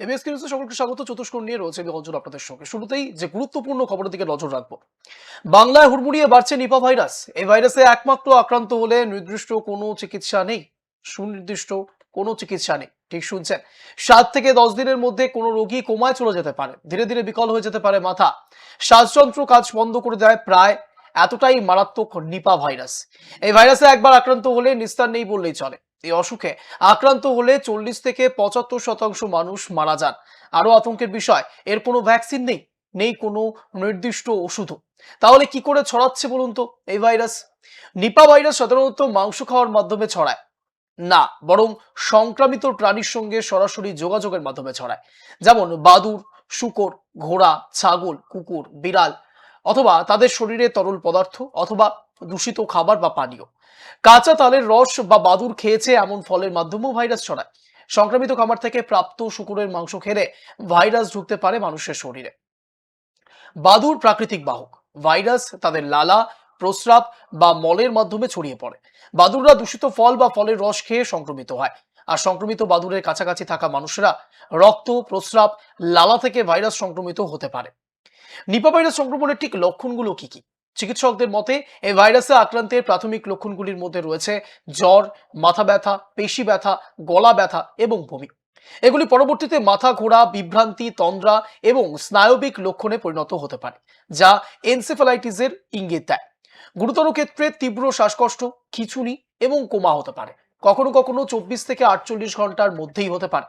ABS নিউজে সকলকে স্বাগত, চতুষ্কোণ নিয়ে রয়েছে আমি অঞ্চল আপনাদের সঙ্গে। শুরুতেই যে গুরুত্বপূর্ণ খবরের দিকে নজর রাখব। বাংলায় হুড়মুড়িয়ে বাড়ছে নিপা ভাইরাস। এই ভাইরাসে একমাত্র আক্রান্ত হলে নির্দিষ্ট কোনো চিকিৎসা নেই। সুনির্দিষ্ট কোনো চিকিৎসা নেই। ঠিক শুনছেন? সাত থেকে দশ দিনের মধ্যে কোনো রোগী কোমায় চলে যেতে পারে। ধীরে ধীরে বিকল হয়ে যেতে পারে মাথা। শ্বাসযন্ত্র কাজ বন্ধ করে দেয় প্রায় এতটাই মারাত্মক নিপা ভাইরাস। এই ভাইরাসে একবার আক্রান্ত হলে নিস্তার নেই বললেই চলে। এই অসুখে আক্রান্ত হলে চল্লিশ থেকে পঁচাত্তর শতাংশ মানুষ মারা যান। আরও আতঙ্কের বিষয়, এর কোনো ভ্যাকসিন নেই নেই কোনো নির্দিষ্ট ওষুধও। তাহলে কি করে ছড়াচ্ছে বলুন তো এই ভাইরাস? নিপা ভাইরাস সাধারণত মাংস খাওয়ার মাধ্যমে ছড়ায়। না, বরং সংক্রামিত প্রাণীর সঙ্গে সরাসরি যোগাযোগের মাধ্যমে ছড়ায়। যেমন বাদুর, শুকর, ঘোড়া, ছাগল, কুকুর, বিড়াল, অথবা তাদের শরীরে তরল পদার্থ, অথবা দূষিত খাবার বা পানীয়। কাঁচা তালের রস বা বাদুর খেয়েছে এমন ফলের মাধ্যমেও ভাইরাস ছড়ায়। সংক্রামিত খাবার থেকে প্রাপ্ত শুকুরের মাংস খেলে ভাইরাস ঢুকতে পারে মানুষের শরীরে। বাদুর প্রাকৃতিক বাহক। ভাইরাস তাদের লালা, প্রস্রাব বা মলের মাধ্যমে ছড়িয়ে পড়ে। বাদুররা দূষিত ফল বা ফলের রস খেয়ে সংক্রমিত হয়। আর সংক্রমিত বাদুরের কাছাকাছি থাকা মানুষেরা রক্ত, প্রস্রাব, লালা থেকে ভাইরাস সংক্রমিত হতে পারে। নিপা ভাইরাস সংক্রমণের ঠিক লক্ষণগুলো কি কি? চিকিৎসকদের মতে, এই ভাইরাসে আক্রান্তের প্রাথমিক লক্ষণগুলির মধ্যে রয়েছে জ্বর, মাথা ব্যথা, পেশি ব্যথা, গলা ব্যথা এবং বমি। এগুলি পরবর্তীতে মাথা ঘোরা, বিভ্রান্তি, তন্দ্রা এবং স্নায়বিক লক্ষণে পরিণত হতে পারে, যা এনসেফালাইটিসের ইঙ্গিত দেয়। গুরুতর ক্ষেত্রে তীব্র শ্বাসকষ্ট, খিচুনি এবং কোমা হতে পারে। কখনো কখনো চব্বিশ থেকে আটচল্লিশ ঘণ্টার মধ্যেই হতে পারে।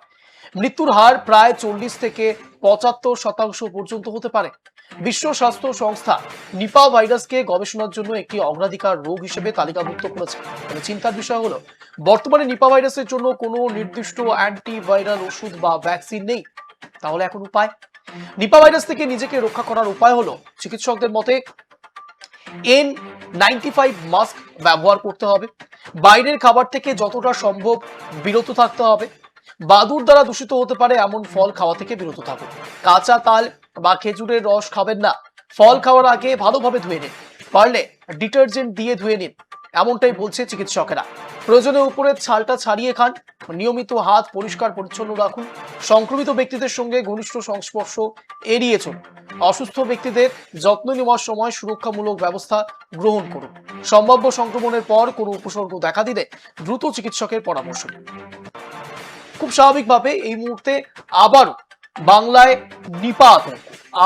মৃত্যুর হার প্রায় চল্লিশ থেকে পঁচাত্তর শতাংশ পর্যন্ত হতে পারে। বিশ্ব স্বাস্থ্য সংস্থা নিপা ভাইরাসকে গবেষণার জন্য একটি অগ্রাধিকার রোগ হিসেবে তালিকাভুক্ত করেছে। তবে চিন্তার বিষয় হলো, বর্তমানে নিপা ভাইরাসের জন্য কোনো নির্দিষ্ট অ্যান্টিভাইরাল ওষুধ বা ভ্যাকসিন নেই। তাহলে এখন উপায়? নিপা ভাইরাস থেকে নিজেকে রক্ষা করার উপায় হলো, চিকিৎসকদের মতে এন নাইনটি ফাইভ মাস্ক ব্যবহার করতে হবে। বাইরের খাবার থেকে যতটা সম্ভব বিরত থাকতে হবে। বাদুর দ্বারা দূষিত হতে পারে এমন ফল খাওয়া থেকে বিরত থাকুন। কাঁচা তাল বা খেজুরের রস খাবেন না। ফল খাওয়ার আগে ভালোভাবে ধুয়ে নিন। পারলে ডিটারজেন্ট দিয়ে ধুয়ে নিন। এমনটাই বলছে চিকিৎসকেরা। প্রয়োজনে উপরের ছালটা ছাড়িয়ে খান। নিয়মিত হাত পরিষ্কার পরিচ্ছন্ন রাখুন। সংক্রমিত ব্যক্তিদের সঙ্গে ঘনিষ্ঠ সংস্পর্শ এড়িয়ে চলুন। অসুস্থ ব্যক্তিদের যত্ন নেওয়ার সময় সুরক্ষামূলক ব্যবস্থা গ্রহণ করুন। সম্ভাব্য সংক্রমণের পর কোনো উপসর্গ দেখা দিলে দ্রুত চিকিৎসকের পরামর্শ খুব স্বাভাবিকভাবে এই মুহূর্তে আবার বাংলায় নিপা আতঙ্ক।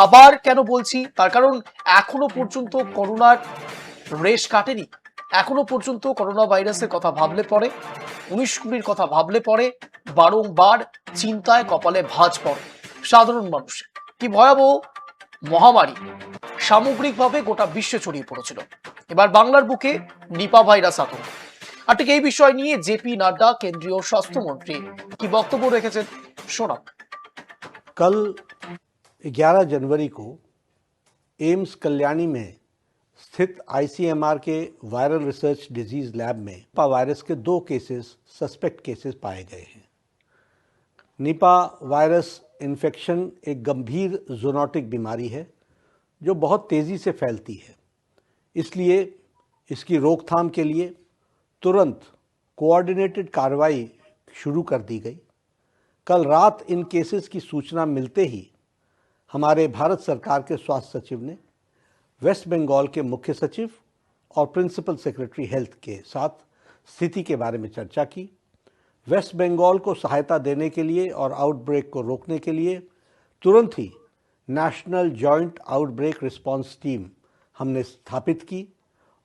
আবার কেন বলছি? তার কারণ এখনও পর্যন্ত করোনার রেশ কাটেনি। এখনও পর্যন্ত করোনা ভাইরাসের কথা ভাবলে পরে উনিশ কুড়ির কথা ভাবলে পরে বারংবার চিন্তায় কপালে ভাঁজ পড়ে সাধারণ মানুষ। কি ভয়াবহ মহামারী সামগ্রিকভাবে গোটা বিশ্বে ছড়িয়ে পড়েছিল। এবার বাংলার বুকে নিপা ভাইরাস আতঙ্ক। আর ঠিক এই বিষয় নিয়ে জেপি নাড্ডা কেন্দ্রীয় স্বাস্থ্যমন্ত্রী কি বক্তব্য রেখেছেন শোনাব कल 11 जनवरी को एम्स कल्याणी में स्थित आईसीएमआर के वायरल रिसर्च डिजीज लैब में निपा वायरस के दो केसेस सस्पेक्ट केसेस पाए गए हैं निपा वायरस इन्फेक्शन एक गंभीर जोनोटिक बीमारी है जो बहुत तेज़ी से फैलती है इसलिए इसकी रोकथाम के लिए तुरंत कोऑर्डिनेटेड कार्रवाई शुरू कर दी गई। कल रात इन केसेस की सूचना मिलते ही हमारे भारत सरकार के स्वास्थ्य सचिव ने वेस्ट बंगाल के मुख्य सचिव और प्रिंसिपल सेक्रेटरी हेल्थ के साथ स्थिति के बारे में चर्चा की। वेस्ट बंगाल को सहायता देने के लिए और आउटब्रेक को रोकने के लिए तुरंत ही national joint outbreak response team हमने स्थापित की।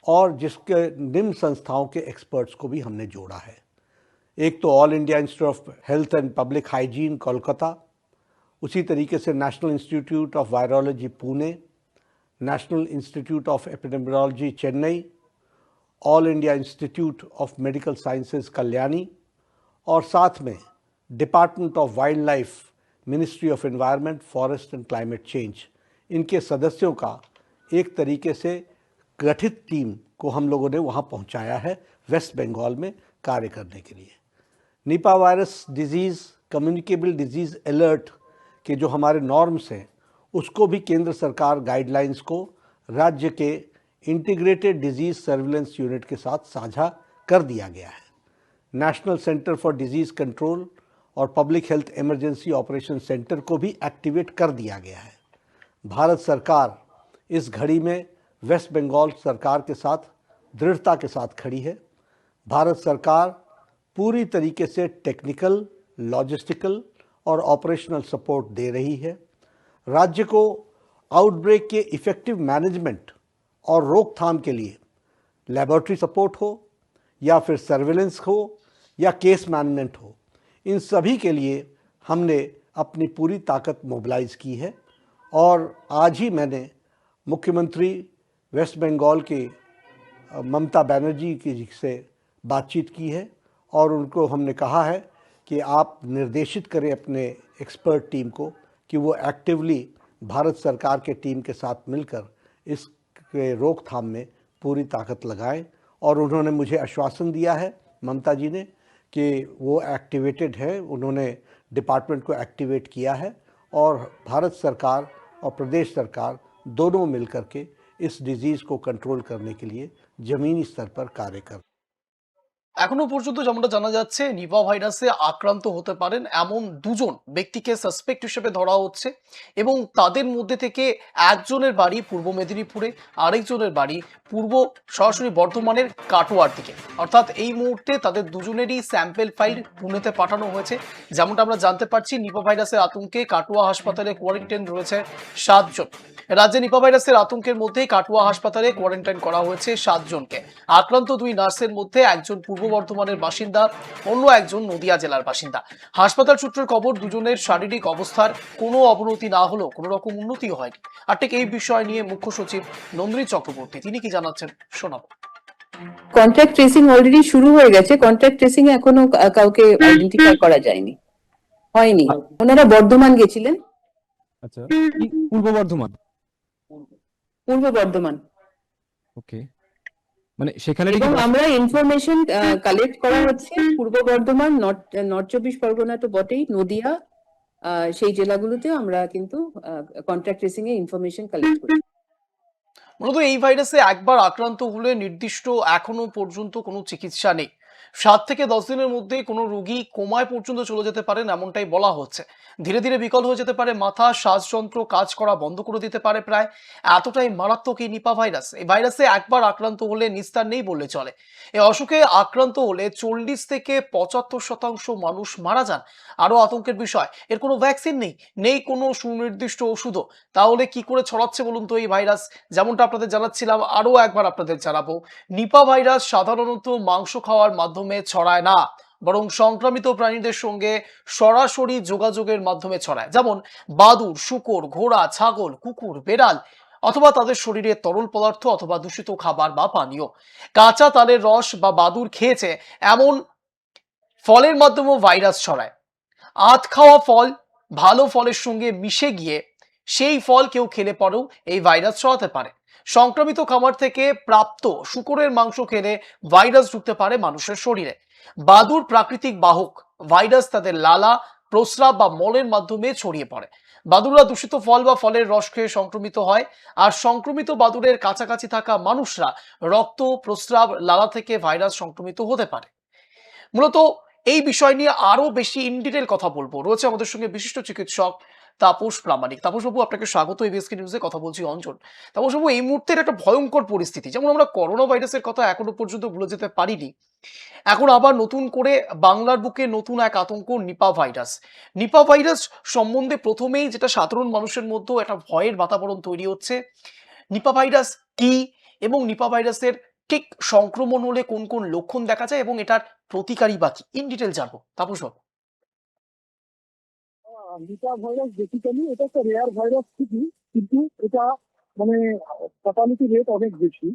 और जिसके निम्न संस्थाओं के एक्सपर्ट्स को भी हमने जोड़ा है। एक तो all India institute of health and public hygiene Kolkata. उसी तरीके से national institute of virology Pune. National institute of epidemiology Chennai. All India institute of medical sciences Kalyani. और साथ में department of wildlife ministry of environment forest and climate change इनके सदस्यों का एक तरीके से गठित टीम को हम लोगों ने वहाँ पहुँचाया है वेस्ट बंगाल में कार्य करने के लिए। Nipah virus disease communicable disease alert के जो हमारे नॉर्म्स हैं, उसको भी केंद्र सरकार गाइडलाइंस को राज्य के इंटीग्रेटेड डिज़ीज़ सर्विलेंस यूनिट के साथ साझा कर दिया गया है। National centre for disease control और public health emergency operation centre को भी एक्टिवेट कर दिया गया है। भारत सरकार इस घड़ी में वेस्ट बंगाल सरकार के साथ, दृढ़ता के साथ खड़ी है। भारत सरकार पूरी तरीके से टेक्निकल लॉजिस्टिकल और ऑपरेशनल सपोर्ट दे रही है। राज्य को आउटब्रेक के इफ़ेक्टिव मैनेजमेंट और रोकथाम के लिए लेबोरेटरी सपोर्ट हो, या फिर सर्विलेंस हो, या केस मैनेजमेंट हो, इन सभी के लिए हमने अपनी पूरी ताकत मोबिलाइज की है। और आज ही मैंने मुख्यमंत्री वेस्ट बंगाल के ममता बनर्जी की से बातचीत की है और उनको हमने कहा है कि आप निर्देशित करें अपने एक्सपर्ट टीम को कि वो एक्टिवली भारत सरकार के टीम के साथ मिलकर इसके रोकथाम में पूरी ताकत लगाएँ। और उन्होंने मुझे आश्वासन दिया है, ममता जी ने, कि वो एक्टिवेटेड है। उन्होंने डिपार्टमेंट को एक्टिवेट किया है और भारत सरकार और प्रदेश सरकार दोनों मिलकर के इस डिज़ीज़ को कंट्रोल करने के लिए ज़मीनी स्तर पर कार्य कर এখনও পর্যন্ত যেমনটা জানা যাচ্ছে নিপা ভাইরাসে আক্রান্ত হতে পারেন এমন দুজন ব্যক্তিকে সাসপেক্ট হিসেবে ধরা হচ্ছে এবং তাদের মধ্যে থেকে একজনের বাড়ি পূর্ব মেদিনীপুরে, আরেকজনের বাড়ি পূর্ব সরাসরি বর্ধমানের কাটোয়ার দিকে। অর্থাৎ এই মুহূর্তে তাদের দুজনেরই স্যাম্পেল ফাইল পুনেতে পাঠানো হয়েছে। যেমনটা আমরা জানতে পারছি নিপা ভাইরাসের আতঙ্কে কাটোয়া হাসপাতালে কোয়ারেন্টাইন রয়েছে সাতজন। রাজ্যে নিপা ভাইরাসের আতঙ্কের মধ্যেই কাটোয়া হাসপাতালে কোয়ারেন্টাইন করা হয়েছে সাতজনকে। আক্রান্ত দুই নার্সের মধ্যে একজন পূর্ব বর্ধমানের বাসিন্দা অন্য একজন নদিয়া জেলার বাসিন্দা। হাসপাতাল সূত্রের খবর দুজনের শারীরিক অবস্থার কোনো অবনতি না হলেও কোনো রকম উন্নতিও হয়নি। আর ঠিক এই বিষয় নিয়ে মুখ্য সচিব নন্দিনী চক্রবর্তী তিনি কি জানাচ্ছেন শোনাবো। কন্ট্যাক্ট ট্রেসিং অলরেডি শুরু হয়ে গেছে। কন্ট্যাক্ট ট্রেসিং এখনও কাউকে আইডেন্টিফাই করা যায়নি। হয়নি। ওনারা বর্ধমান গেছিলেন। আচ্ছা পূর্ব বর্ধমান? পূর্ব বর্ধমান। ওকে মানে সেখানে এবং আমরা ইনফরমেশন কালেক্ট করা হচ্ছে পূর্ব বর্ধমান নর্থ নর্থ চব্বিশ পরগনা তো বটেই নদিয়া আহ, সেই জেলাগুলোতেও আমরা কিন্তু কন্ট্যাক্ট ট্রেসিং এ ইনফরমেশন কালেক্ট করি। মূলত এই ভাইরাসে একবার আক্রান্ত হলে নির্দিষ্ট এখনও পর্যন্ত কোনো চিকিৎসা নেই। সাত থেকে দশ দিনের মধ্যে কোনো রোগী কোমায় পর্যন্ত চলে যেতে পারেন এমনটাই বলা হচ্ছে। ধীরে ধীরে বিকল হয়ে যেতে পারে, মাথা, শ্বাসযন্ত্র, কাজ করা বন্ধ করে দিতে পারে প্রায়। এতটাই মারাত্মক এই নিপা ভাইরাস। এই ভাইরাসে একবার আক্রান্ত হলে নিস্তার নেই বললে চলে। এই অসুখে আক্রান্ত হলে চল্লিশ থেকে পঁচাত্তর শতাংশ মানুষ মারা যান। আরও আতঙ্কের বিষয়, এর কোনো ভ্যাকসিন নেই নেই কোনো সুনির্দিষ্ট ওষুধও। তাহলে কি করে ছড়াচ্ছে বলুন তো এই ভাইরাস? যেমনটা আপনাদের জানাচ্ছিলাম, আরও একবার আপনাদের জানাব। নিপা ভাইরাস সাধারণত মাংস খাওয়ার মাধ্যমে ছড়ায় না, বরং সংক্রামিত প্রাণীদের সঙ্গে সরাসরি যোগাযোগের মাধ্যমে ছড়ায়। যেমন বাদুর শুকর, ঘোড়া, ছাগল, কুকুর, বেড়াল অথবা তাদের শরীরে তরল পদার্থ অথবা দূষিত খাবার বা পানীয়। কাঁচা তালের রস বা বাদুর খেয়েছে এমন ফলের মাধ্যমেও ভাইরাস ছড়ায়। আধ খাওয়া ফল ভালো ফলের সঙ্গে মিশে গিয়ে সেই ফল কেউ খেলে পরেও এই ভাইরাস ছড়াতে পারে। সংক্রমিত খাবার থেকে প্রাপ্ত শুকরের মাংস খেলে ভাইরাস ঢুকতে পারে মানুষের শরীরে। বাদুর প্রাকৃতিক বাহক ভাইরাস তাদের লালা, প্রস্রাব বা মলের মাধ্যমে ছড়িয়ে পড়ে। বাদুররা দূষিত ফল বা ফলের রস খেয়ে সংক্রমিত হয় আর সংক্রমিত বাদুরের কাছাকাছি থাকা মানুষরা রক্ত, প্রস্রাব, লালা থেকে ভাইরাস সংক্রমিত হতে পারে। মূলত এই বিষয় নিয়ে আরও বেশি ইন ডিটেল কথা বলব। রয়েছে আমাদের সঙ্গে বিশিষ্ট চিকিৎসক তাপস প্রামাণিক। তাপসবাবু, আপনাকে স্বাগত এবিএসকে নিউজে কথা বলছি অঞ্চল। তাপসবাবু, এই মুহূর্তের একটা ভয়ঙ্কর পরিস্থিতি। যেমন আমরা করোনা ভাইরাসের কথা এখনও পর্যন্ত ভুলে যেতে পারিনি। এখন আবার নতুন করে বাংলার বুকে নতুন এক আতঙ্ক, নিপা ভাইরাস। নিপা ভাইরাস সম্বন্ধে প্রথমেই যেটা সাধারণ মানুষের মধ্যেও একটা ভয়ের বাতাবরণ তৈরি হচ্ছে। নিপা ভাইরাস কি এবং নিপা ভাইরাসের ঠিক সংক্রমণ হলে কোন কোন লক্ষণ দেখা যায় এবং এটার প্রতিকারী বা কি? ইন ডিটেল জানব। তাপস বাবু নিপা ভাইরাস বেসিক্যালি এটা একটা রেয়ার ভাইরাস ঠিকই কিন্তু এটা মানে ফ্যাটালিটি রেট অনেক বেশি।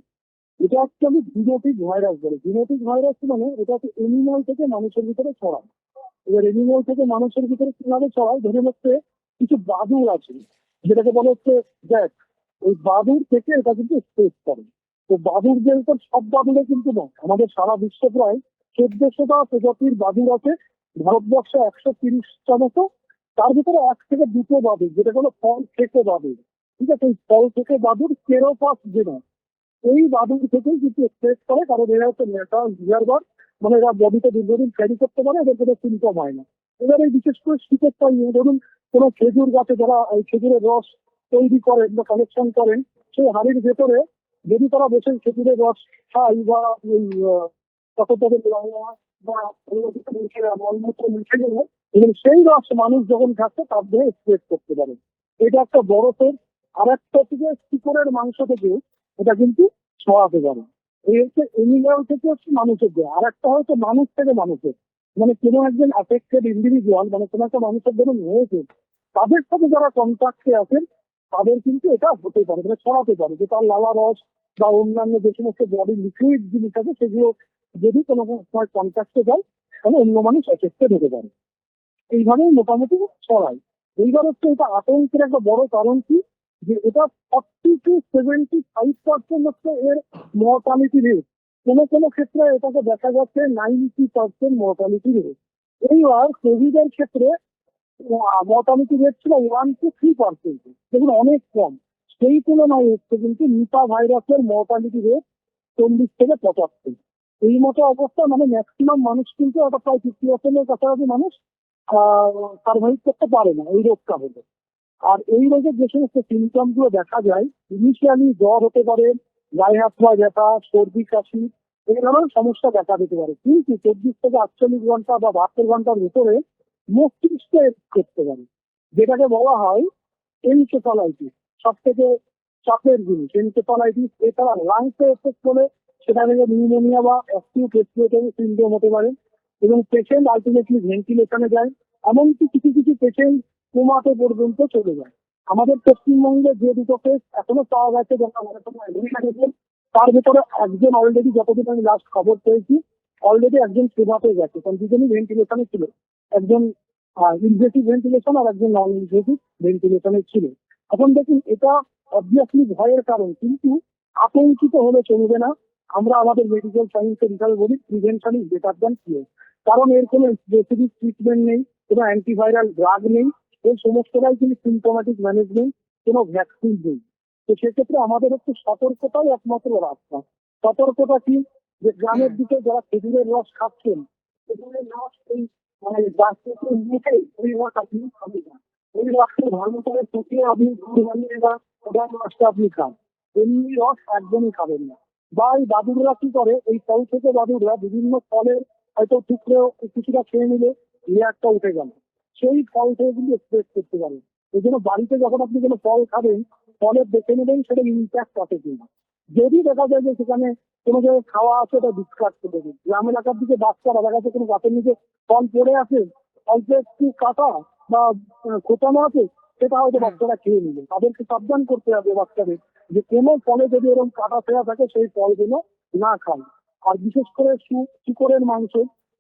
এটা অ্যাকচুয়ালি জিনোটিক ভাইরাস বলে। জিনোটিক ভাইরাস মানে এটা হচ্ছে এনিম্যাল থেকে মানুষের ভিতরে ছড়ায়। এবার এনিম্যাল থেকে মানুষের ভিতরে কীভাবে ছড়ায়? ধরে হচ্ছে কিছু বাদুর আছে, যেটাকে বলা হচ্ছে ব্যাট ওই বাদুর থেকে এটা কিন্তু স্প্রেড করে। তো বাদুর যে সব বাদুরে কিন্তু নয়, আমাদের সারা বিশ্ব প্রায় চোদ্দশোটা প্রজাতির বাদুর আছে। ভারতবর্ষে একশো তিরিশটা মতো তার ভিতরে এক থেকে দুটো বাদুর যেটা হলো ফল থেকে বাদুর ঠিক আছে? এই ফল থেকে বাদুর কেরোপাস জেনা এই বাদুর থেকেই কিন্তু স্প্রেড করে, কারণ এরা হচ্ছে নেশা ইয়ারবার মানে এরা বডিতে দীর্ঘদিন ক্যারি করতে পারে, এদের কোনো সিমটম হয় না। এবার এই বিশেষ করে শীতের টাইমে ধরুন, কোনো খেজুর গাছে যারা এই খেজুরের রস তৈরি করেন বা কালেকশন করেন, সেই হাড়ির ভেতরে যদি তারা বসে খেজুরের রস খায় বা ওই তখন তাদের বা মলমূত্র মিশে গেলে এবং সেই রস মানুষ যখন খাচ্ছে, তার দেহে স্প্রেড করতে পারে। এটা একটা বরফের আর একটা থেকে শিকড়ের মাংস থেকে এটা কিন্তু ছড়াতে পারে। এই হচ্ছে এনিম্যাল থেকে হচ্ছে মানুষের দেহ। আর একটা হয়তো মানুষ থেকে মানুষের। মানে কোনো একজন অ্যাফেক্টেড ইন্ডিভিজুয়াল মানে কোনো একটা মানুষের ধরুন হয়েছে তাদের সাথে যারা কন্ট্যাক্টে আছেন, তাদের কিন্তু এটা হতে পারে মানে ছড়াতে পারে। যে তার লালা রস বা অন্যান্য যে সমস্ত বডি লিকুইড জিনিস আছে, সেগুলো যদি কোনো সময় কন্ট্যাক্টে যায়, তাহলে অন্য মানুষ এফেক্টেড হতে পারে। এইভাবেই মোটামুটি ছড়ায় এইবার হচ্ছে এটা আতঙ্কের একটা বড় কারণ কি? যে এটা forty to seventy five percent হচ্ছে এর মর্টালিটি রেট কোনো কোনো ক্ষেত্রে এটাকে দেখা যাচ্ছে নাইনটি পার্সেন্ট মর্টালিটি রেট এইবার কোভিড এর ক্ষেত্রে মর্টালিটি রেট ছিল ওয়ান টু থ্রি পার্সেন্ট দেখুন, অনেক কম। সেই তুলনায় হচ্ছে কিন্তু নিপা ভাইরাসের মর্টালিটি রেট চল্লিশ থেকে পঁচাত্তর। এই মতো অবস্থা মানে ম্যাক্সিমাম মানুষ কিন্তু একটা প্রায় ফিফটি পার্সেন্টের কাছাকাছি মানুষ সার্ভাইভ করতে পারে না, এই রোগটা হলে। আর এই রোগের যে সমস্ত সিমটমগুলো দেখা যায় ইনিশিয়ালি জ্বর হতে পারে, গায়ে হাত পা ব্যথা, সর্দি, কাশি, এই ধরনের সমস্যা দেখা দিতে পারে। কিন্তু চব্বিশ থেকে আটচল্লিশ ঘণ্টা বা বাহাত্তর ঘণ্টার ভিতরে মস্তিষ্কে করতে পারে, যেটাকে বলা হয় এনসেফালাইটিস সব থেকে চাপের জিনিস এনসেফালাইটিস এছাড়া লাংসে এফেক্ট হলে সেটা থেকে নিউমোনিয়া বা অ্যাক্টিভ রেসপিরেটরি সিন্ড্রোম হতে পারে। এবং পেশেন্ট আলটিমেটলি ভেন্টিলেশনে যায়, এমনকি কিছু কিছু পেশেন্ট কোমাতে পর্যন্ত চলে যায়। আমাদের পশ্চিমবঙ্গে যে দুটো কেস এখনও পাওয়া গেছে তার ভেতরে একজন অলরেডি যতদিন আমি লাস্ট খবর পেয়েছি অলরেডি একজন সেবাতে গেছে। কারণ দুজনই ভেন্টিলেশনে ছিল। একজন ইনভেসিভ ভেন্টিলেশন আর একজন নন ইনভেসিভ ভেন্টিলেশনে ছিল। এখন দেখুন, এটা অবভিয়াসলি ভয়ের কারণ, কিন্তু আতঙ্কিত হলে চলবে না। আমরা আমাদের মেডিকেল সায়েন্সের হিসাবে বলি prevention is better than cure কারণ এর কোনো স্পেসিফিক ট্রিটমেন্ট নেই কোনো অ্যান্টিভাইরাল ড্রাগ নেই এই সমস্তটাই কিন্তু সিমটোম্যাটিক ম্যানেজমেন্ট কোনো ভ্যাকসিন নেই। তো সেক্ষেত্রে আমাদের হচ্ছে সতর্কতাই একমাত্র রাস্তা। সতর্কতা কি যে গ্রামের দিকে যারা খেজুরের রস খাচ্ছেন খেজুরের রস এই মানে গাছ থেকে নিয়ে ওই রস আপনি খাবেন না। ওই রসকে ভালো করে শুকিয়ে আপনি গুড় বানিয়ে বা ওটার রসটা আপনি খান। এমনি রস একদমই খাবেন না। বা এই দাদুরা কি করে এই ফল থেকে দাদুরা বিভিন্ন ফলের হয়তো টুকরো কিছুটা খেয়ে নিলে লেয়ারটা উঠে গেল। সেই ফল থেকে কিন্তু এক্সপ্রেস করতে পারে। এই জন্য বাড়িতে যখন আপনি কোনো ফল খাবেন ফলের দেখে নেবেন সেটা ইম্প্যাক্ট আছে কিনা যদি দেখা যায় যে সেখানে কোনো জায়গায় খাওয়া আছে ওটা ডিসকার্ড করে দেবেন গ্রাম এলাকার দিকে বাচ্চারা দেখা যাচ্ছে কোনো গাছের নিচে ফল পড়ে আছে অল্প একটু কাটা বা খোঁচানো আছে সেটা হয়তো বাচ্চারা খেয়ে নিবে। তাদেরকে সাবধান করতে হবে বাচ্চাদের যে কোনো ফলে যদি এরকম কাটা ফেরা থাকে সেই ফলগুলো না খায়। আর বিশেষ করে শুকরের মাংস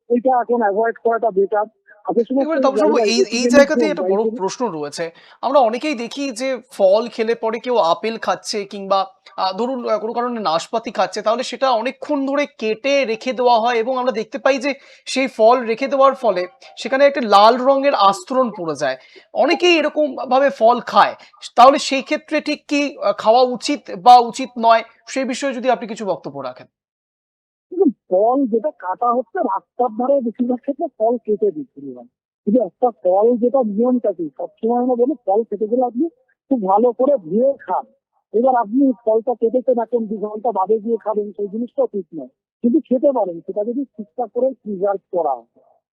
ওইটা এখন অ্যাভয়েড করাটা বেটার এই এই জায়গাতে একটা বড় প্রশ্ন রয়েছে। আমরা অনেকেই দেখি যে ফল খেলে পরে কেউ আপেল খাচ্ছে কিংবা ধরুন কোনো কারণে নাশপাতি খাচ্ছে তাহলে সেটা অনেকক্ষণ ধরে কেটে রেখে দেওয়া হয় এবং আমরা দেখতে পাই যে সেই ফল রেখে দেওয়ার ফলে সেখানে একটা লাল রঙের আস্তরণ পড়ে যায়। অনেকেই এরকম ভাবে ফল খায়। তাহলে সেই ক্ষেত্রে ঠিক কি খাওয়া উচিত বা উচিত নয়? সেই বিষয়ে যদি আপনি কিছু বক্তব্য রাখেন। ফল যেটা কাটা হচ্ছে, রাস্তার ধারে বেশিরভাগ ক্ষেত্রে ফল কেটে বিক্রি কিন্তু একটা ফল যেটা নিয়মটা কি? সবসময় আমরা বলি, ফল কেটে গেলে আপনি খুব ভালো করে ধুয়ে খান। এবার আপনি ফলটা কেটেছেন এখন দু ঘণ্টা বাদে গিয়ে খাবেন, সেই জিনিসটা ঠিক নয়। কিন্তু খেতে পারেন, সেটা যদি ঠিকঠাক করে প্রিজার্ভ করা হয়,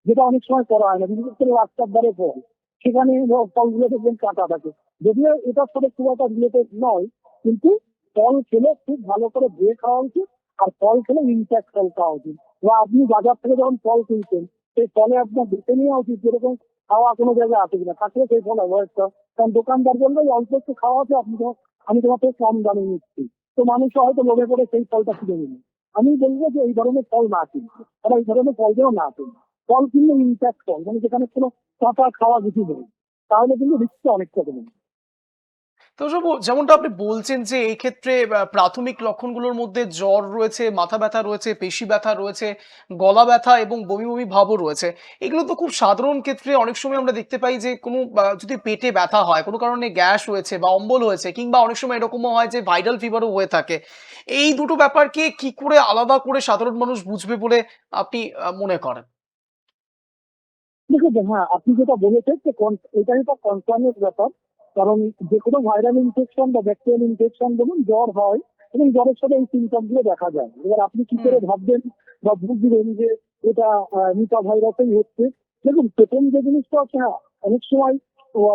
যেটা অনেক সময় করা হয় না, বিশেষ করে রাস্তার ধারে ফল। সেখানে ফলগুলো দেখবেন কাটা থাকে। যদিও এটার সাথে খুব একটা রিলেটেড নয়, কিন্তু ফল খেলে খুব ভালো করে ধুয়ে খাওয়া উচিত। আর ফল খেলে ইনট্যাক্ট ফল খাওয়া উচিত। বা আপনি বাজার থেকে যখন ফল কিনছেন, সেই ফলে আপনার দেখে নেওয়া উচিত, যেরকম খাওয়া কোনো জায়গায় আছে কিনা থাকলে সেই ফল অ্যাভয়েড করা। কারণ দোকানদার বলবে অল্প একটু খাওয়া আছে, আপনি আমি তোমার থেকে কম দামে নিচ্ছি। তো মানুষ হয়তো লোভে পড়ে সেই ফলটা কিনে নিল আমি বলব যে এই ধরনের ফল না কিনতে। তারা এই ধরনের ফল যেন না কিনে। ফল কিনলে ইনট্যাক্ট ফল মানে যেখানে কোনো কাঁচা খাওয়া কিছু নেই। তাহলে কিন্তু রিস্কটা অনেকটা কমে। তো যেমনটা আপনি বলছেন যে এই ক্ষেত্রে প্রাথমিক লক্ষণগুলোর মধ্যে জ্বর রয়েছে, মাথা ব্যথা রয়েছে, পেশি ব্যথা রয়েছে, গলা ব্যথা এবং বমি বমি ভাবও রয়েছে। এগুলো তো খুব সাধারণ ক্ষেত্রে অনেক সময় আমরা দেখতে পাই যে কোনো যদি পেটে ব্যথা হয়, কোনো কারণে গ্যাস হয়েছে বা অম্বল হয়েছে কিংবা অনেক সময় এরকমও হয় যে ভাইরাল ফিভারও হয়ে থাকে। এই দুটো ব্যাপারকে কি করে আলাদা করে সাধারণ মানুষ বুঝবে বলে আপনি মনে করেন? দেখুন হ্যাঁ আপনি যেটা বলেছেন যে এটা কনসার্নের ব্যাপার। কারণ যে কোনো ভাইরাল ইনফেকশন বা ব্যাকটেরিয়াল ইনফেকশন বলুন জ্বর হয় এবং জ্বরের সাথে এই সিমটমগুলো দেখা যায়। এবার আপনি কি করে ভাববেন বা বুঝবেন যে এটা নিপা ভাইরাসেই হচ্ছে? দেখুন প্রথম যে জিনিসটা আছে হ্যাঁ অনেক সময়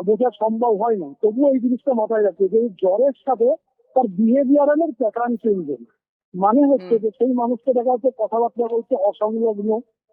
বোঝা সম্ভব হয় না। তবুও এই জিনিসটা মাথায় রাখবে যে জ্বরের সাথে তার বিহেভিয়ারালের প্যাটার্ন চেঞ্জ হবে। মানে হচ্ছে যে সেই মানুষটা দেখা যাচ্ছে কথাবার্তা বলছে অসংলগ্ন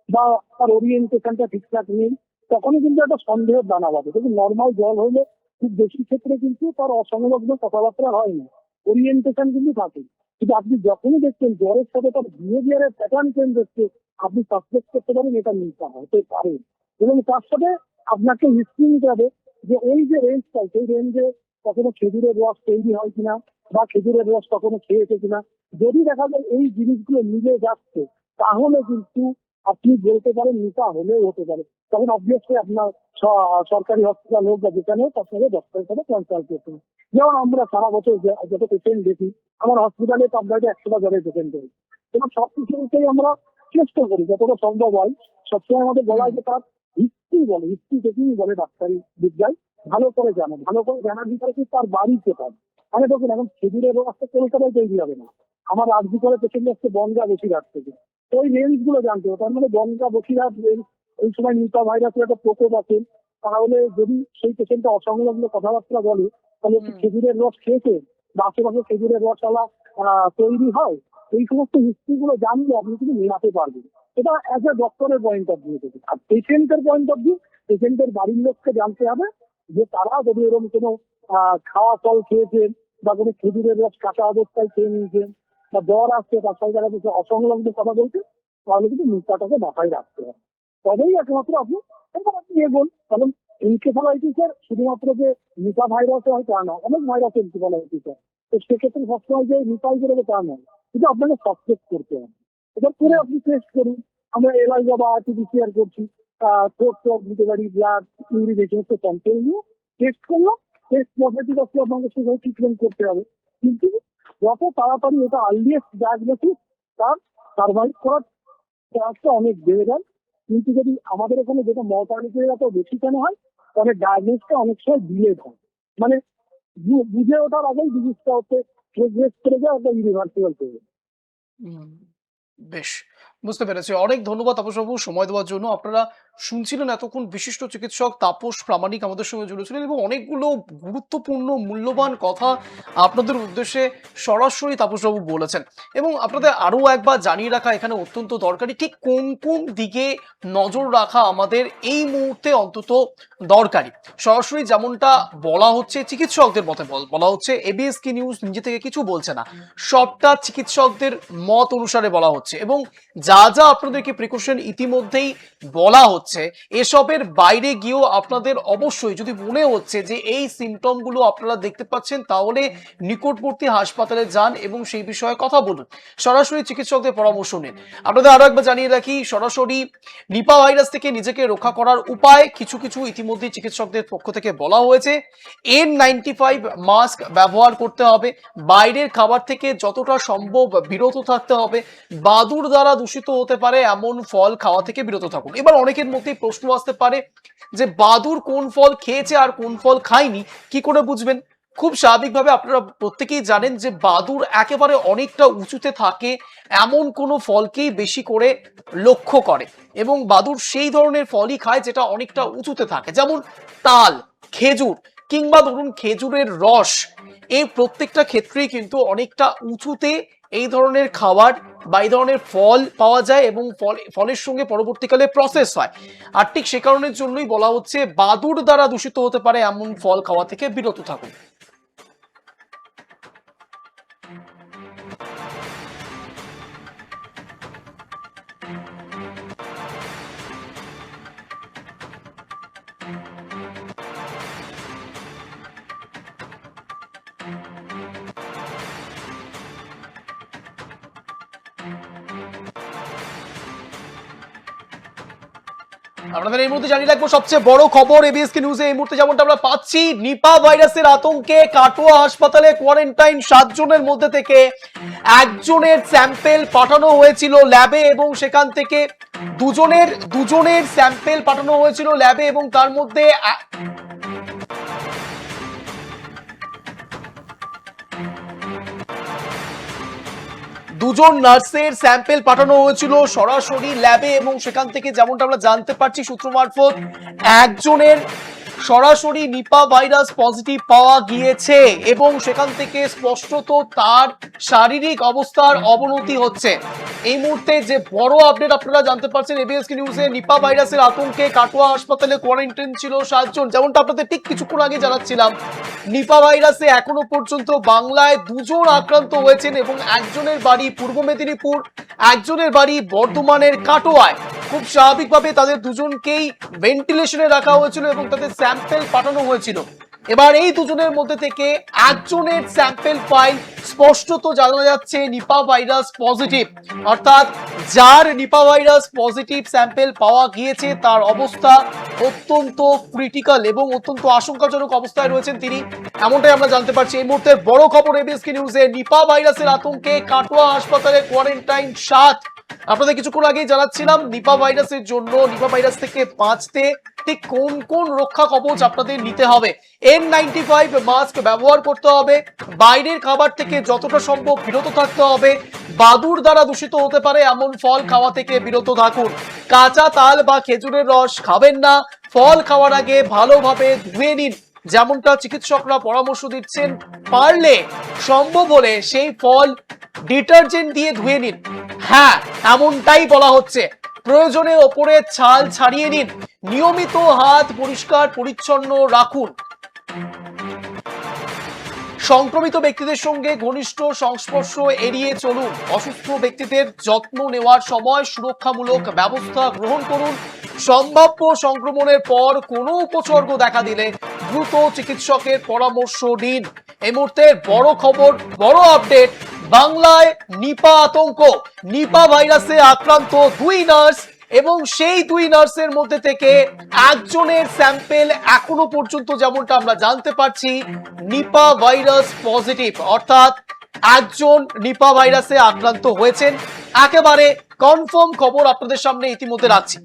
বা তার ওরিয়েন্টেশনটা ঠিকঠাক নেই তখনই কিন্তু একটা সন্দেহের দানা বাঁধে। কিন্তু নর্মাল জল হলে খুব বেশি ক্ষেত্রে কিন্তু তার অসংলগ্ন কথাবার্তা হয় না। ওরিয়েন্টেশন কিন্তু থাকে। কিন্তু আপনি যখনই দেখছেন জ্বরের সাথে তার বিহেভিয়ারের প্যাটার্ন চেঞ্জ হচ্ছে, আপনি সাসপেক্ট করতে পারেন এটা নিতে হতে পারে এবং তার সাথে আপনাকে হিস্ট্রি নিতে হবে যে ওই যে রেঞ্জটা সেই রেঞ্জে কখনো খেজুরের রস তৈরি হয় কিনা বা খেজুরের রস কখনো খেয়েছে কিনা, যদি দেখা যায় এই জিনিসগুলো মিলে যাচ্ছে, তাহলে কিন্তু আপনি বলতে পারেন নিতা হলেও হতে পারে। তখন অবভিয়াসলি আপনার সরকারি হসপিটাল হোক বা যেখানে হোক, আপনাকে ডক্টরের সাথে কনসাল্ট করতে হবে। যেমন আমরা সারা বছর যত পেশেন্ট দেখি, আমার হসপিটালে পাবনাতে একশোটা জ্বরের পেশেন্ট হয় এবং সব কিছুতেই আমরা চেষ্টা করি, যতটা সম্ভব হয়। সবসময় আমাদের বলা হয় যে তার হিস্ট্রি বলে হিস্ট্রি টেকিং বলে ডাক্তারি বিদ্যায়। ভালো করে জানো, ভালো করে জানার ভিতরে কি তার বাড়ি কোথায় আমি দেখুন, এখন খেজুরের রোগ কলকাতায় তৈরি হবে না। আমার রাজদি করে পেশেন্ট আসছে বনগা বসিরহাট থেকে। তো ওই রেঞ্জগুলো জানতে হবে, তার মানে বনগা বসিরহাট রেঞ্জ এই সময় নিপা ভাইরাসের একটা প্রকোপ আছে তাহলে যদি সেই পেশেন্টটা অসংলগ্ন কথাবার্তা বলে তাহলে একটু খেজুরের রস খেয়েছে বা আশেপাশে খেজুরের আহ, তৈরি হয় এই সমস্ত হিস্ট্রি গুলো জানলে আপনি কিন্তু মেলাতে পারবেন। এটা অ্যাজ এ ডক্টরের পয়েন্ট অফ ভিউ থেকে। আর পেশেন্টের পয়েন্ট অফ ভিউ পেশেন্টের বাড়ির লোককে জানতে হবে যে তারা যদি এরকম কোনো খাওয়া ফল খেয়েছেন বা কোনো খেজুরের রস কাঁচা অবস্থায় খেয়ে নিয়েছেন বা জ্বর আসছে তার সাথে যারা কিছু অসংলগ্ন কথা বলছে তাহলে কিন্তু নিষ্ঠাটাকে মাথায় রাখতে হবে। তবেই একমাত্র আপনি আপনি এগোন কারণ এনকেফালাইটিসের শুধুমাত্র যে নিপা ভাইরাস হয় তা না অনেক ভাইরাস এনকেফালাইটিস হয়। তো সেক্ষেত্রে সবসময় যে নিপাই বেরোবে তা নয় কিন্তু আপনাকে সাসপেক্ট করতে হবে। এবার করে আপনি টেস্ট করুন, আমরা এলাইজা বা আরটিপিসিআর করছি ঠোঁট টোপ দিতে পারি ব্লাড ইউরিন এই সমস্ত স্যাম্পেল নিয়ে টেস্ট করলাম টেস্ট পজিটিভ আসলে আপনাকে সেভাবে ট্রিটমেন্ট করতে হবে। কিন্তু যত তাড়াতাড়ি এটা আর্লিয়েস্ট ডায়াগনোসিস তার সার্ভাইভ করার চান্সটা অনেক বেড়ে যায়। কিন্তু যদি আমাদের এখানে যেটা মর্টালিটি এত বেশি কেন হয়, তাহলে ডায়াগনোসটা অনেক সময় ডিলেড হয়। মানে বুঝে ওঠার আগেই ডিজিজটা হচ্ছে প্রোগ্রেস করে যায় অর্থাৎ ইউনিভার্সাল করে বেশ। বুঝতে পেরেছি। অনেক ধন্যবাদ তাপসবাবু সময় দেওয়ার জন্য। আপনারা শুনছিলেন এতক্ষণ বিশিষ্ট চিকিৎসক তাপস প্রামাণিক আমাদের সঙ্গে জুড়েছিলেন এবং অনেকগুলো গুরুত্বপূর্ণ, মূল্যবান কথা আপনাদের উদ্দেশ্যে সরাসরি তাপসবাবু বলেছেন। এবং আপনাদের আরও একবার জানিয়ে রাখা এখানে অত্যন্ত দরকারি, ঠিক কোন কোন দিকে নজর রাখা আমাদের এই মুহূর্তে অন্তত দরকারি? সরাসরি যেমনটা বলা হচ্ছে, চিকিৎসকদের মতে বলা হচ্ছে এবিএস কি নিউজ নিজে থেকে কিছু বলছে না। সবটা চিকিৎসকদের মত অনুসারে বলা হচ্ছে এবং যা যা আপনাদেরকে প্রিকশন ইতিমধ্যেই বলা হচ্ছে, এসবের বাইরে গিয়েও আপনাদের অবশ্যই যদি মনে হচ্ছে যে এই সিমটমগুলো আপনারা দেখতে পাচ্ছেন, তাহলে নিকটবর্তী হাসপাতালে যান এবং সেই বিষয়ে কথা বলুন। সরাসরি চিকিৎসকদের পরামর্শ নিন। আপনাদের আরও একবার জানিয়ে রাখি, সরাসরি নিপা ভাইরাস থেকে নিজেকে রক্ষা করার উপায় কিছু কিছু ইতিমধ্যে চিকিৎসকদের পক্ষ থেকে বলা হয়েছে। এন নাইনটি ফাইভ মাস্ক ব্যবহার করতে হবে, বাইরের খাবার থেকে যতটা সম্ভব বিরত থাকতে হবে। বাদুর দ্বারা দূষিত হতে পারে এমন ফল খাওয়া থেকে বিরত থাকুন। এবার অনেকের মধ্যেই প্রশ্ন আসতে পারে যে, বাদুর কোন ফল খেয়েছে আর কোন ফল খায়নি? কি করে বুঝবেন? খুব স্বাভাবিকভাবে আপনারা প্রত্যেকেই জানেন যে, বাদুর একেবারে অনেকটা উঁচুতে থাকে এমন কোনো ফলকেই বেশি করে লক্ষ্য করে এবং বাদুর সেই ধরনের ফলই খায় যেটা অনেকটা উঁচুতে থাকে। যেমন তাল, খেজুর কিংবা ধরুন খেজুরের রস, এই প্রত্যেকটা ক্ষেত্রেই কিন্তু অনেকটা উঁচুতে এই ধরনের খাবার বা এই ধরনের ফল পাওয়া যায় এবং ফল, ফলের সঙ্গে পরবর্তীকালে প্রসেস হয়। আর ঠিক সে কারণের জন্যই বলা হচ্ছে বাদুর দ্বারা দূষিত হতে পারে এমন ফল খাওয়া থেকে বিরত থাকুন। আপনাদের এই মুহূর্তে জানিয়ে রাখব, সবচেয়ে বড় খবর এবিএসকে নিউজে এই মুহূর্তে যেমনটা আমরা পাচ্ছি, নিপা ভাইরাসের আতঙ্কে কাটোয়া হাসপাতালে কোয়ারেন্টাইন সাতজনের মধ্যে থেকে একজনের স্যাম্পেল পাঠানো হয়েছিল ল্যাবে এবং সেখান থেকে দুজনের দুজনের স্যাম্পেল পাঠানো হয়েছিল ল্যাবে এবং তার মধ্যে দুজন নার্সের স্যাম্পেল পাঠানো হয়েছিল সরাসরি ল্যাবে এবং সেখান থেকে যেমনটা আমরা জানতে পারছি সূত্র মারফত, একজনের সরাসরি নিপা ভাইরাস পজিটিভ পাওয়া গিয়েছে এবং সেখান থেকে স্পষ্টত তার শারীরিক অবস্থার অবনতি হচ্ছে। এই মুহূর্তে যে বড় আপডেট আপনারা জানতে পারছেন এবিএসকে নিউজে নিপা ভাইরাসের আতঙ্কে কাটোয়া হাসপাতালে কোয়ারেন্টাইন ছিল সাতজন। যেমনটা আপনাদের ঠিক কিছুক্ষণ আগে জানাচ্ছিলাম, নিপা ভাইরাসে এখনও পর্যন্ত বাংলায় দুজন আক্রান্ত হয়েছেন এবং একজনের বাড়ি পূর্ব মেদিনীপুর, একজনের বাড়ি বর্ধমানের কাটোয়ায়। খুব স্বাভাবিকভাবে তাদের দুজনকেই ভেন্টিলেশনে রাখা হয়েছিল এবং তাদের স্যাম্পেল পাঠানো হয়েছিল। এবার এই দুজনের মধ্যে থেকে একজনের স্যাম্পেল ফাইল স্পষ্টত জানা যাচ্ছে, নিপা ভাইরাস পজিটিভ। অর্থাৎ যার নিপা ভাইরাস পজিটিভ স্যাম্পেল পাওয়া গিয়েছে, তার অবস্থা অত্যন্ত ক্রিটিক্যাল এবং অত্যন্ত আশঙ্কাজনক অবস্থায় রয়েছেন তিনি। এমনটাই আমরা জানতে পারছি। এই মুহূর্তে বড় খবর এবিএসকে নিউজে নিপা ভাইরাসের আতঙ্কে কাটোয়া হাসপাতালে কোয়ারেন্টাইন সাত। আপনাদের কিছুক্ষণ আগেই জানাচ্ছিলাম, নিপা ভাইরাসের জন্য, নিপা ভাইরাস থেকে বাঁচতে ঠিক কোন কোন রক্ষা কবচ আপনাদের নিতে হবে? এন নাইনটি ফাইভ মাস্ক ব্যবহার করতে হবে, বাইরের খাবার থেকে যতটা সম্ভব বিরত থাকতে হবে বাদুর দ্বারা দূষিত হতে পারে এমন ফল খাওয়া থেকে বিরত থাকুন। কাঁচা তাল বা খেজুরের রস খাবেন না, ফল খাওয়ার আগে ভালোভাবে ধুয়ে নিন। যেমনটা চিকিৎসকরা পরামর্শ দিচ্ছেন, পারলে সম্ভব হলে সেই ফল ডিটারজেন্ট দিয়ে ধুয়ে নিন। হ্যাঁ এমনটাই বলা হচ্ছে। প্রয়োজনে ওপরে ছাল ছাড়িয়ে নিন। নিয়মিত হাত পরিষ্কার পরিচ্ছন্ন রাখুন। সংক্রমিত ব্যক্তিদের সঙ্গে ঘনিষ্ঠ সংস্পর্শ এড়িয়ে চলুন। অসুস্থ ব্যক্তিদের যত্ন নেওয়ার সময় সুরক্ষামূলক ব্যবস্থা গ্রহণ করুন। সম্ভাব্য সংক্রমণের পর কোনো উপসর্গ দেখা দিলে দ্রুত চিকিৎসকের পরামর্শ নিন। এই মুহূর্তে বড় খবর, বড় আপডেট, বাংলায় নিপা আতঙ্ক। নিপা ভাইরাসে আক্রান্ত দুই নার্স এবং সেই দুই নার্সের মধ্যে থেকে একজনের স্যাম্পেল এখনও পর্যন্ত যেমনটা আমরা জানতে পারছি, নিপা ভাইরাস পজিটিভ। অর্থাৎ একজন নিপা ভাইরাসে আক্রান্ত হয়েছেন। একেবারে কনফার্ম খবর আপনাদের সামনে ইতিমধ্যে রাখছি।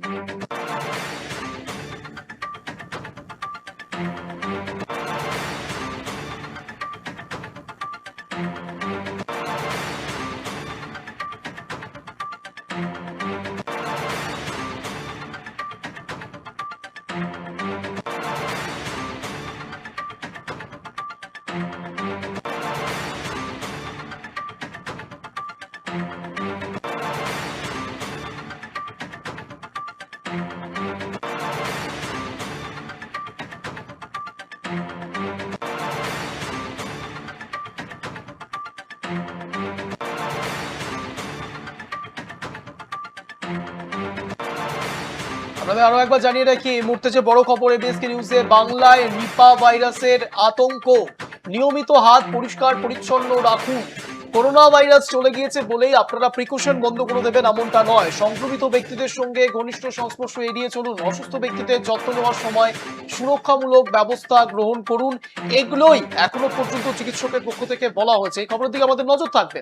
আপনাদের আরও একবার জানিয়ে রাখি, এই মুহূর্তে যে বড় খবর এবিএসকে নিউজে বাংলায় নিপা ভাইরাসের আতঙ্ক। নিয়মিত হাত পরিষ্কার, পরিচ্ছন্ন রাখুন। করোনা ভাইরাস চলে গিয়েছে বলেই আপনারা প্রিকশন বন্ধ করে দেবেন এমনটা নয়। সংক্রমিত ব্যক্তিদের সঙ্গে ঘনিষ্ঠ সংস্পর্শ এড়িয়ে চলুন। অসুস্থ ব্যক্তিদের যত্ন নেওয়ার সময় সুরক্ষামূলক ব্যবস্থা গ্রহণ করুন। এগুলোই এখনও পর্যন্ত চিকিৎসকের পক্ষ থেকে বলা হয়েছে। এই খবরের দিকে আমাদের নজর থাকবে।